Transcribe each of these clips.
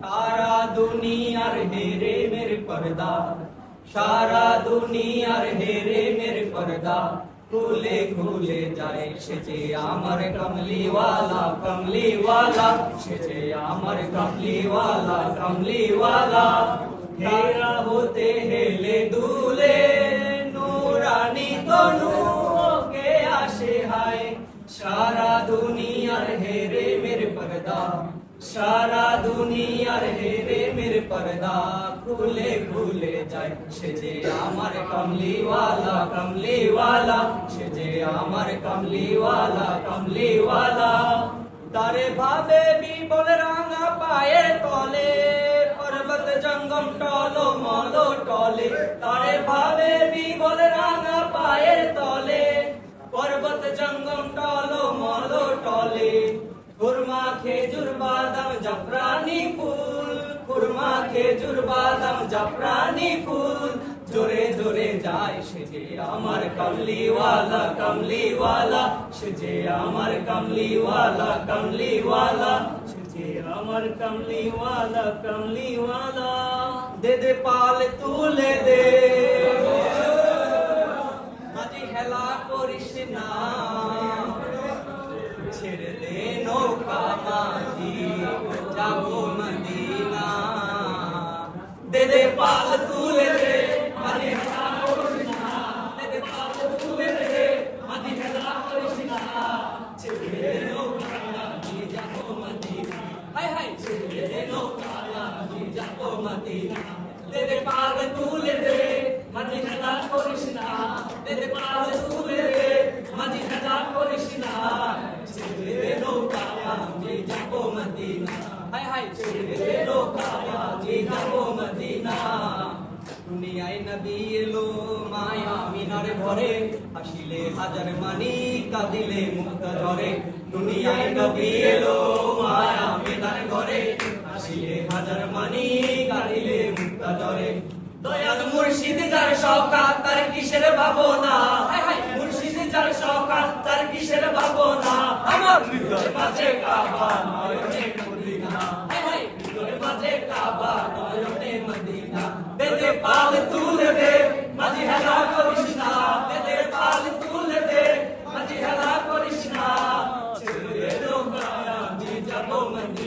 সারা দুনিয়ার হেরে মেরে পর্দা। সারা দুনিয়ার হেরে মেরে পর্দা, খুলে খুলে যায় সে যে আমার কমলিওয়ালা কমলিওয়ালা। সে আমার কমলিওয়ালা কমলিওয়ালা। হেরা হতে হেলে দুলে, নুরানি তনু কে আসে হায়। সারা দুনিয়ার হেরে মেরে পর্দা সারা দুনিয়ার হেরে মেরে পর্দা খুলে খুলে যায়। সে যে আমার কমলিওয়ালা কমলিওয়ালা, সে যে আমার কমলিওয়ালা কমলিওয়ালা। তারে ভাবে বিবল রাঙা পায়ে তলে, পর্বত জঙ্গম টলো মলো টলে। তারে ভাবে বিবল রাঙা পায়ের খেজুর বাদাম, জাফরানি ফুল। খুরমা, খেজুর বাদাম, জাফরানি ফুল। জোরে জোরে যায় সে যে আমার কমলিওয়ালা কমলিওয়ালা। সে যে আমার কমলিওয়ালা কমলিওয়ালা। সে যে আমার কমলিওয়ালা কমলিওয়ালা। দে দে পাল তুলে দে। আজি হেলা করিস না। দে দে পাল তুলে দে আজি হেলা করিস না দে দে নবী এলো মায়া মিনার ঘরে হাসিলে হাজার মানি কাঁদিলে মুক্ত ঝরে। দুনিয়ায় নবী এলো মায়া মিনার ঘরে হাসিলে হাজার মানি কাঁদিলে মুক্ত ঝরে। দয়াল মুর্শিদ যার শওকাত, তার কিসের ভাবনা? মুর্শিদ যার শওকাত, তার কিসের ভাবনা? আমার হৃদয় মাঝে কাবা নয়নে মদিনা। হৃদয় মাঝে কাবা নয়নে Medina. moment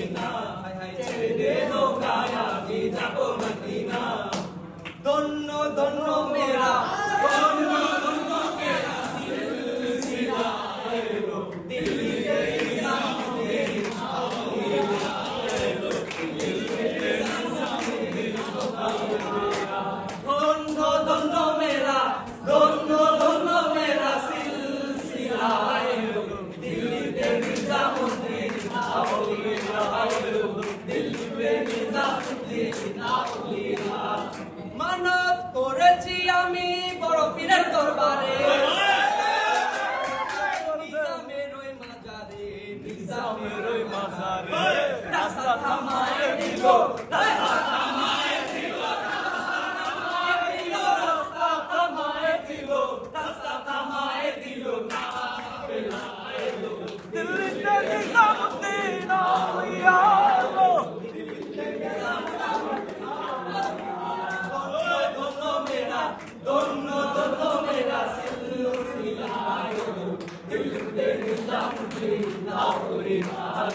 There is no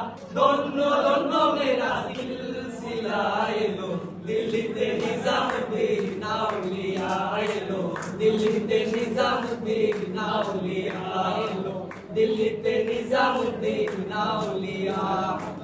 ধন্য ধন্য মেরা ধন্য ধন্য মেরা সিলসিলা দিল্লিতে নিজামুদ্দিন আউলিয়া এলো দিল্লিতে নিজামুদ্দিন আউলিয়া এলো দিল্লিতে নিজামুদ্দিন আউলিয়া